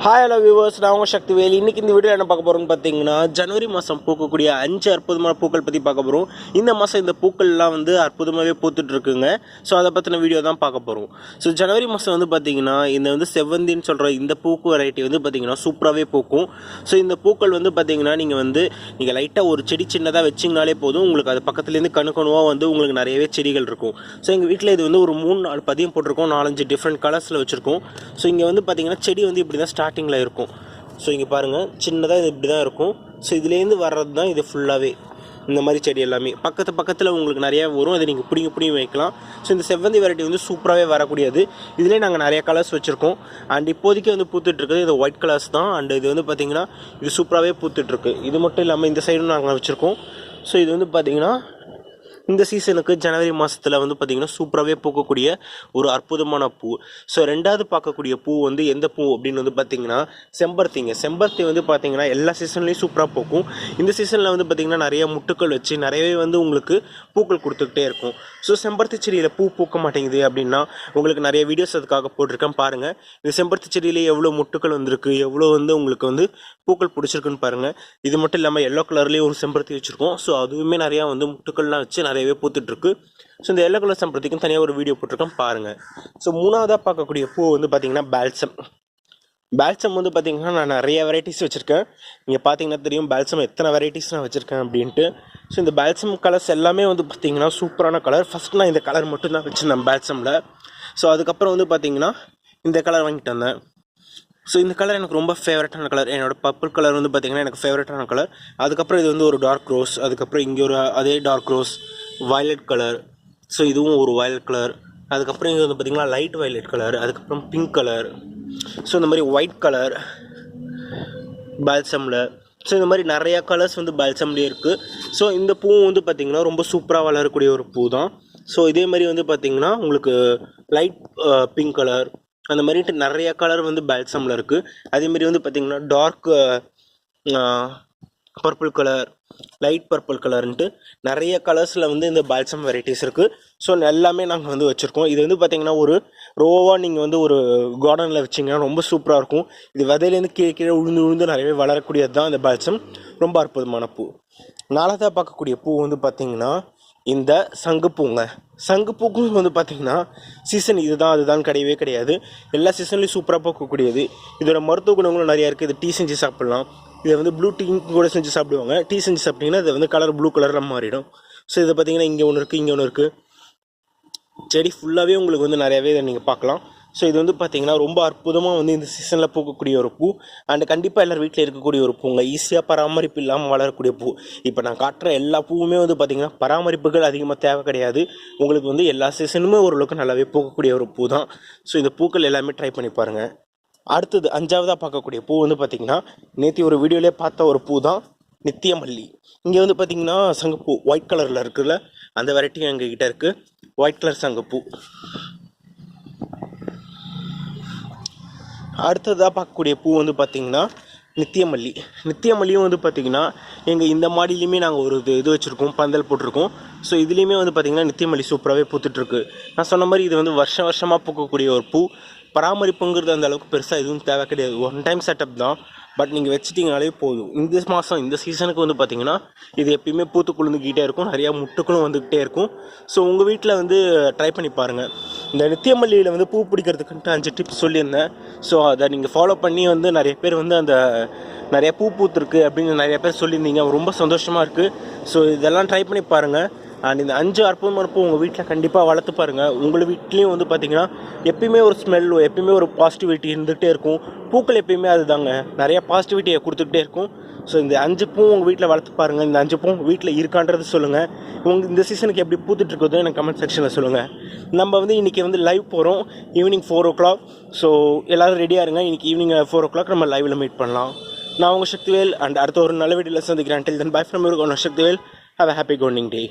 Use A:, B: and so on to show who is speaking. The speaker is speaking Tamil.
A: ஹாய் ஹலோ வியூவர்ஸ் நான் உங்கள் சக்தி வேலி இன்றைக்கி இந்த வீடியோ என்ன பார்க்க போகிறோம்னு பார்த்தீங்கன்னா ஜனவரி மாதம் பூக்கக்கூடிய அஞ்சு அற்புதமான பூக்கள் பற்றி பார்க்க போகிறோம் இந்த மாதம் இந்த பூக்கள்லாம் வந்து அற்புதமாகவே பூத்துட்ருக்குங்க ஸோ அதை பற்றின வீடியோ தான் பார்க்க போகிறோம் ஸோ ஜனவரி மாதம் வந்து பார்த்திங்கன்னா இந்த வந்து செவ்வந்தின்னு சொல்கிற இந்த பூக்கு வெரைட்டி வந்து பார்த்திங்கன்னா சூப்பராகவே பூக்கும். ஸோ இந்த பூக்கள் வந்து பார்த்தீங்கன்னா நீங்கள் வந்து நீங்கள் லைட்டாக ஒரு செடி சின்னதாக வச்சிங்கனாலே போதும் உங்களுக்கு அது பக்கத்துலேருந்து கணுக்கணுவாக வந்து உங்களுக்கு நிறையவே செடிகள் இருக்கும். ஸோ எங்கள் வீட்டில் இது வந்து ஒரு மூணு நாலு பதியம் போட்டிருக்கோம். நாலஞ்சு டிஃப்ரெண்ட் கலர்ஸில் வச்சுருக்கோம். ஸோ இங்கே வந்து பார்த்தீங்கன்னா செடி வந்து இப்படி தான் ஸ்டார்டிங்கில் இருக்கும். ஸோ இங்கே பாருங்கள் சின்னதாக இது இப்படி தான் இருக்கும். ஸோ இதுலேருந்து வர்றது தான் இது ஃபுல்லாகவே இந்த மாதிரி செடி எல்லாமே. பக்கத்து பக்கத்தில் உங்களுக்கு நிறையா வரும். அதை நீங்கள் பிடிங்க பிடிங்க வைக்கலாம். ஸோ இந்த செவ்வந்தி வெரைட்டி வந்து சூப்பராகவே வரக்கூடியது. இதிலே நாங்கள் நிறைய கலர்ஸ் வச்சுருக்கோம். அண்ட் இப்போதைக்கு வந்து பூத்துட்ருக்குது இது ஒயிட் கலர்ஸ் தான். அண்ட் இது வந்து பார்த்திங்கன்னா இது சூப்பராகவே பூத்துட்ருக்கு இது மட்டும் இல்லாமல் இந்த சைடும் நாங்கள் வச்சுருக்கோம். ஸோ இது வந்து பார்த்திங்கன்னா இந்த சீசனுக்கு ஜனவரி மாதத்தில் வந்து பார்த்திங்கன்னா சூப்பராகவே பூக்கக்கூடிய ஒரு அற்புதமான பூ. ஸோ ரெண்டாவது பார்க்கக்கூடிய பூ வந்து எந்த பூ அப்படின்னு வந்து பார்த்திங்கன்னா செம்பருத்திங்க. செம்பருத்தி வந்து பார்த்திங்கன்னா எல்லா சீசன்லேயும் சூப்பராக பூக்கும். இந்த சீசனில் வந்து பார்த்திங்கன்னா நிறைய முட்டுக்கள் வச்சு நிறையவே வந்து உங்களுக்கு பூக்கள் கொடுத்துக்கிட்டே இருக்கும். ஸோ செம்பருத்தி செடியில் பூ பூக்க மாட்டேங்குது அப்படின்னா உங்களுக்கு நிறைய வீடியோஸ் அதுக்காக போட்டிருக்கேன் பாருங்கள் இந்த செம்பருத்தி செடியிலே எவ்வளோ முட்டுக்கள் வந்திருக்கு எவ்வளோ வந்து உங்களுக்கு வந்து பூக்கள் பிடிச்சிருக்குன்னு பாருங்கள் இது மட்டும் இல்லாமல் எல்லோ கலர்லேயும் ஒரு செம்பருத்தி வச்சுருக்கோம். ஸோ அதுவுமே நிறையா வந்து முட்டுக்கள்லாம் வச்சு நிறையவே பூத்துட்ருக்கு. ஸோ இந்த எல்லோ கலர் செம்பருத்திக்கும் தனியாக ஒரு வீடியோ போட்டிருக்கோம் பாருங்கள் ஸோ மூணாவதாக பார்க்கக்கூடிய பூ வந்து பார்த்திங்கன்னா பேல்சம். பேல்சம் வந்து பார்த்திங்கன்னா நான் நிறைய வெரைட்டிஸ் வச்சுருக்கேன். நீங்கள் பார்த்தீங்கன்னா தெரியும் பேல்சம் எத்தனை வெரைட்டிஸ் நான் வச்சுருக்கேன் அப்படின்ட்டு. ஸோ இந்த பேல்சம் கலர்ஸ் எல்லாமே வந்து பார்த்திங்கன்னா சூப்பரான கலர் ஃபஸ்ட் நான் இந்த கலர் மட்டும் தான் வச்சுருந்தேன் பேல்சமில். ஸோ அதுக்கப்புறம் வந்து பார்த்திங்கன்னா இந்த கலர் வாங்கிட்டு வந்தேன். ஸோ இந்த கலர் எனக்கு ரொம்ப ஃபேவரட்டான கலர் என்னோட பர்பிள் கலர் வந்து பார்த்திங்கன்னா எனக்கு ஃபேவரட்டான கலர் அதுக்கப்புறம் இது வந்து ஒரு டார்க் ரோஸ் அதுக்கப்புறம் இங்கே ஒரு அதே dark rose violet colour so இதுவும் ஒரு வயலட் கலர் அதுக்கப்புறம் இங்கே வந்து பார்த்திங்கன்னா லைட் வயலட் கலர் அதுக்கப்புறம் பிங்க் கலர் ஸோ இந்த மாதிரி ஒயிட் கலர் பால்சமில் ஸோ இந்த மாதிரி நிறையா கலர்ஸ் வந்து பால்சம்லேயே இருக்குது ஸோ இந்த பூவும் வந்து பார்த்திங்கன்னா ரொம்ப சூப்பராக வளரக்கூடிய ஒரு பூ தான். ஸோ இதே மாதிரி வந்து பார்த்திங்கன்னா உங்களுக்கு லைட் பிங்க் கலர் அந்த மாதிரிட்டு நிறைய கலர் வந்து பால்சமில் இருக்குது அதேமாரி வந்து பார்த்திங்கன்னா dark purple colour light purple கலர்ன்ட்டு நிறைய கலர்ஸில் வந்து இந்த பால்சம் வெரைட்டிஸ் இருக்குது ஸோ எல்லாமே நாங்கள் வந்து வச்சுருக்கோம். இது வந்து பார்த்திங்கன்னா ஒரு ரோவாக நீங்கள் வந்து ஒரு கார்டனில் வச்சிங்கன்னா ரொம்ப சூப்பராக இருக்கும். இது விதையிலேருந்து கீழே கீழே உழுந்து உழுந்து நிறையவே வளரக்கூடியது தான் இந்த பால்சம் ரொம்ப அற்புதமான பூ. நாலாவதாக பார்க்கக்கூடிய பூ வந்து பார்த்திங்கன்னா இந்த சங்குப்பூங்க சங்குப்பூக்கும் வந்து பார்த்திங்கன்னா சீசன் இதுதான் அதுதான் கிடையவே கிடையாது. எல்லா சீசன்லேயும் சூப்பராக பூக்கக்கூடியது. இதோட மருத்துவ குணங்களும் நிறையா இருக்குது இது டீ செஞ்சு சாப்பிட்லாம். இதை வந்து ப்ளூ டீ கூட செஞ்சு சாப்பிடுவாங்க. டீ செஞ்சு சாப்பிட்டிங்கன்னா இது வந்து கலர் ப்ளூ கலரில் மாறிடும். ஸோ இதை பார்த்தீங்கன்னா இங்கே ஒன்று இருக்குது இங்கே ஒன்று இருக்குது செடி ஃபுல்லாகவே உங்களுக்கு வந்து நிறையாவே இதை நீங்கள் பார்க்கலாம். ஸோ இது வந்து பார்த்தீங்கன்னா ரொம்ப அற்புதமாக வந்து இந்த சீசனில் பூக்கக்கூடிய ஒரு பூ. அண்ட் கண்டிப்பாக எல்லார் வீட்டில் இருக்கக்கூடிய ஒரு பூங்க. ஈஸியாக பராமரிப்பு இல்லாமல் வளரக்கூடிய பூ. இப்போ நான் காட்டுற எல்லா பூவுமே வந்து பார்த்திங்கன்னா பராமரிப்புகள் அதிகமாக தேவை கிடையாது. உங்களுக்கு வந்து எல்லா சீசனுமே ஓரளவுக்கு நல்லாவே பூக்கக்கூடிய ஒரு பூ தான். ஸோ இந்த பூக்கள் எல்லாமே ட்ரை பண்ணி பாருங்கள் அடுத்தது அஞ்சாவதாக பார்க்கக்கூடிய பூ வந்து பார்த்திங்கன்னா நேற்று ஒரு வீடியோலேயே பார்த்த ஒரு பூ தான் நித்தியமல்லி. இங்கே வந்து பார்த்திங்கன்னா சங்கப்பூ ஒயிட் கலரில் இருக்குல்ல அந்த வெரைட்டியும் எங்ககிட்ட இருக்குது ஒயிட் கலர் சங்கப்பூ. அடுத்ததாக பார்க்கக்கூடிய பூ வந்து பார்த்திங்கன்னா நித்தியமல்லி. நித்தியமல்லியும் வந்து பார்த்திங்கன்னா எங்கள் இந்த மாடிலையுமே நாங்கள் ஒரு இது இது வச்சுருக்கோம் பந்தல் போட்டிருக்கோம். ஸோ இதுலேயுமே வந்து பார்த்திங்கன்னா நித்தியமல்லி சூப்பராகவே பூத்துட்ருக்கு நான் சொன்ன மாதிரி இது வந்து வருஷம் வருஷமாக பூக்கக்கூடிய ஒரு பூ. பராமரிப்புங்கிறது அந்த அளவுக்கு பெருசாக எதுவும் தேவை கிடையாது. ஒன் டைம் செட்டப் தான். பட் நீங்கள் வச்சிட்டிங்கனாலே போதும். இந்த மாதம் இந்த சீசனுக்கு வந்து பார்த்திங்கன்னா இது எப்பயுமே பூத்து குளிர்ந்துக்கிட்டே இருக்கும். நிறையா முட்டுக்களும் வந்துக்கிட்டே இருக்கும். ஸோ உங்கள் வீட்டில் வந்து ட்ரை பண்ணி பாருங்கள் இந்த நித்தியமல்லியில் வந்து பூ பிடிக்கிறதுக்குன்ட்டு அஞ்சு டிப்ஸ் சொல்லியிருந்தேன். ஸோ அதை நீங்கள் ஃபாலோ பண்ணி வந்து நிறைய பேர் வந்து அந்த நிறைய பூ பூத்துருக்கு அப்படின்னு நிறைய பேர் சொல்லியிருந்தீங்க. ரொம்ப சந்தோஷமாக இருக்குது ஸோ இதெல்லாம் ட்ரை பண்ணி பாருங்கள் அண்ட் இந்த அஞ்சு அற்புதமான பூ உங்கள் வீட்டில் கண்டிப்பாக வளர்த்து பாருங்கள் உங்கள் வீட்லேயும் வந்து பார்த்தீங்கன்னா எப்பயுமே ஒரு ஸ்மெல் எப்பயுமே ஒரு பாசிட்டிவிட்டி இருந்துகிட்டே இருக்கும். பூக்கள் எப்பயுமே அதுதாங்க. நிறையா பாசிட்டிவிட்டியை கொடுத்துக்கிட்டே இருக்கும். ஸோ இந்த அஞ்சு பூ உங்கள் வீட்டில் வளர்த்து பாருங்கள் இந்த அஞ்சு பூ வீட்டில் இருக்கான்றது சொல்லுங்கள் உங்கள் இந்த சீசனுக்கு எப்படி பூத்துட்டு எனக்கு கமெண்ட் செக்ஷனில் சொல்லுங்கள் நம்ம வந்து இன்றைக்கி வந்து லைவ் போகிறோம் evening four o'clock so எல்லோரும் ரெடியாக இருங்க. இன்றைக்கி ஈவினிங் ஃபோர் ஓ கிளாக் நம்ம லைவில் மீட் பண்ணலாம். நான் உங்கள் சக்திவேல். அண்ட் அடுத்த ஒரு நல்ல வீடியோவில் சந்திக்கிறேன். Till then bye from your Sakthivel. Have a happy coming day